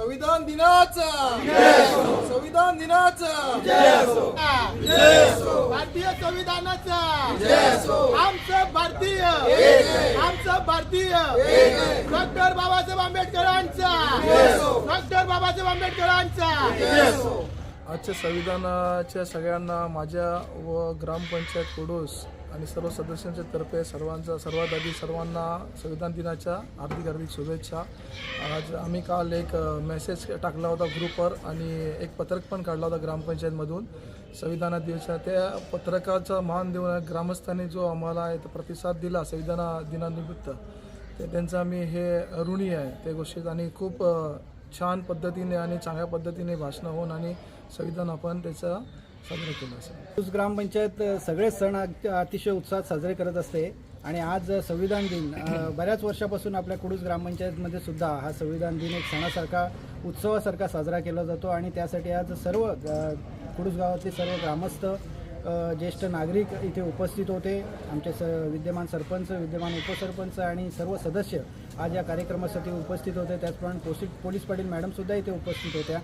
संविधान दिनाचा. संविधान दिनाचा. भारतीय संविधानाचा. आमचं भारतीय. आमचं भारतीय. डॉक्टर बाबासाहेब आंबेडकरांचा. डॉक्टर बाबासाहेब आंबेडकरांचा. आजच्या संविधानाच्या सगळ्यांना माझ्या व ग्रामपंचायत कुडूस आणि सर्व सदस्यांच्या तर्फे सर्वांचा सर्वात आधी सर्वांना संविधान दिनाच्या हार्दिक हार्दिक शुभेच्छा. आज आम्ही काल एक मेसेज टाकला होता ग्रुपवर आणि एक पत्रक पण काढला होता ग्रामपंचायतमधून. संविधान दिवसा त्या पत्रकाचा मान देऊन ग्रामस्थांनी जो आम्हाला प्रतिसाद दिला संविधाना दिनानिमित्त ते त्यांचं आम्ही हे ऋणी आहे. त्या गोष्टीत आणि खूप छान पद्धतीने आणि चांगल्या पद्धतीने भाषणं होऊन आणि संविधान आपण त्याचा साजरा केलं असेल. कुडूस ग्रामपंचायत सगळे सण अतिशय उत्साहात साजरे करत असते आणि आज संविधान दिन बऱ्याच वर्षापासून आपल्या कुडूस ग्रामपंचायतमध्ये सुद्धा हा संविधान दिन एक सणासारखा उत्सवासारखा साजरा केला जातो आणि त्यासाठी आज सर्व कुडूस गावातले सर्व ग्रामस्थ ज्येष्ठ नागरिक इथे उपस्थित होते. आमचे स विद्यमान सरपंच विद्यमान उपसरपंच आणि सर्व सदस्य आज या कार्यक्रमासाठी उपस्थित होते. त्याचप्रमाणे पोलीस पोलीस पाटील मॅडमसुद्धा इथे उपस्थित होत्या.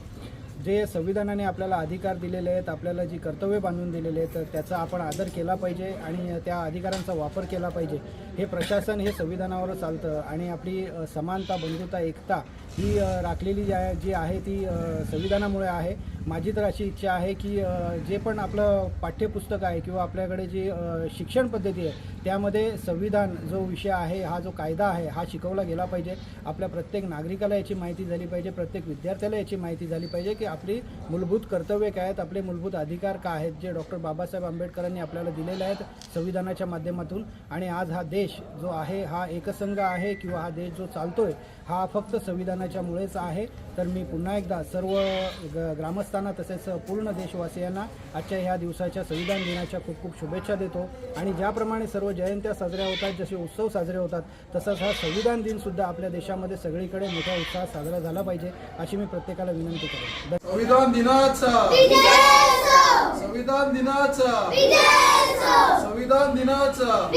जे संविधानाने आपल्याला अधिकार दिलेले आहेत आपल्याला जी कर्तव्य बांधून दिलेले आहेत तर त्याचा आपण आदर केला पाहिजे आणि त्या अधिकारांचा वापर केला पाहिजे. हे प्रशासन हे संविधानावर चालतं आणि आपली समानता बंधुता एकता ही राखलेली जी आहे जी आहे ती संविधानामुळे आहे. माझी तर अशी इच्छा आहे की जे पण आपलं पाठ्यपुस्तक आहे किंवा आपल्याकडे जी शिक्षण पद्धती आहे त्यामध्ये संविधान जो विषय आहे हा जो कायदा आहे हा शिकवला गेला पाहिजे. आपल्या प्रत्येक नागरिकाला याची माहिती झाली पाहिजे प्रत्येक विद्यार्थ्याला याची माहिती झाली पाहिजे की आपली मूलभूत कर्तव्य काय आहेत आपले मूलभूत अधिकार काय आहेत जे डॉक्टर बाबासाहेब आंबेडकरांनी आपल्याला दिलेले आहेत संविधानाच्या माध्यमातून. आणि आज हा देश जो आहे हा एकसंघ आहे किंवा हा देश जो चालतोय हा फक्त संविधानाच्यामुळेच आहे. तर मी पुन्हा एकदा सर्व ग- ग्रामस्थांना तसेच पूर्ण देशवासियांना आजच्या ह्या दिवसाच्या संविधान दिनाच्या खूप खूप शुभेच्छा देतो. आणि ज्याप्रमाणे सर्व जयंत्या साजऱ्या होतात जसे उत्सव साजरे होतात तसंच हा संविधान दिनसुद्धा आपल्या देशामध्ये सगळीकडे मोठ्या उत्साहात साजरा झाला पाहिजे अशी मी प्रत्येकाला विनंती करेन. संविधान दिनाचा. संविधान दिनाचा. संविधान दिनाचा.